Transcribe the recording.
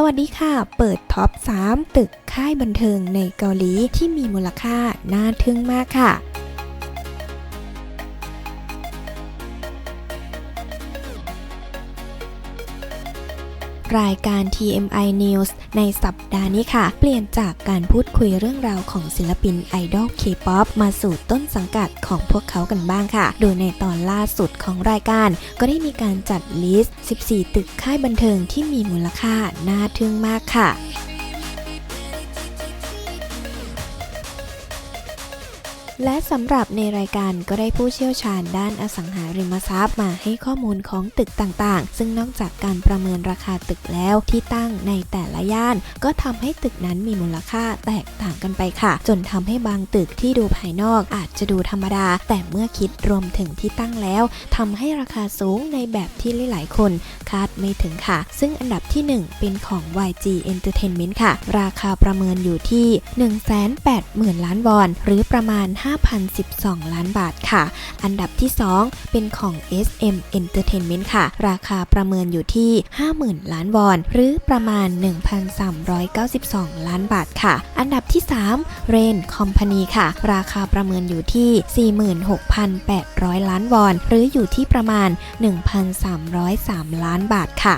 สวัสดีค่ะ เปิดท็อป 3 ตึกค่ายบันเทิงในเกาหลีที่มีมูลค่าน่าทึ่งมากค่ะ รายการ TMI News ในสัปดาห์นี้ค่ะ เปลี่ยนจากการพูดคุยเรื่องราวของศิลปินไอดอล K-POP มาสู่ต้นสังกัดของพวกเขากันบ้างค่ะ โดยในตอนล่าสุดของรายการ ก็ได้มีการจัดลิสต์ 14 ตึกค่ายบันเทิงที่มีมูลค่าน่าทึ่งมากค่ะ และสำหรับในรายการก็ได้ผู้เชี่ยวชาญด้านอสังหาริมทรัพย์มาให้ข้อมูลของตึกต่างๆ ซึ่งนอกจากการประเมินราคาตึกแล้วที่ตั้งในแต่ละย่าน ก็ทำให้ตึกนั้นมีมูลค่าแตกต่างกันไปค่ะ จนทำให้บางตึกที่ดูภายนอกอาจจะดูธรรมดา แต่เมื่อคิดรวมถึงที่ตั้งแล้วทำให้ราคาสูงในแบบที่หลายๆคน คาดไม่ถึงค่ะ ซึ่งอันดับที่ 1 เป็นของ YG Entertainment ค่ะ ราคาประเมินอยู่ที่ 180,000 ล้านวอน หรือประมาณ5,012 ล้านบาทค่ะ อันดับที่ 2 เป็นของ SM Entertainment ค่ะ ราคาประเมินอยู่ที่ 50,000 ล้านวอน หรือประมาณ 1,392 ล้านบาทค่ะ อันดับที่ 3 Rain Company ค่ะ ราคาประเมินอยู่ที่ 46,800 ล้านวอน หรืออยู่ที่ประมาณ 1,303 ล้านบาทค่ะ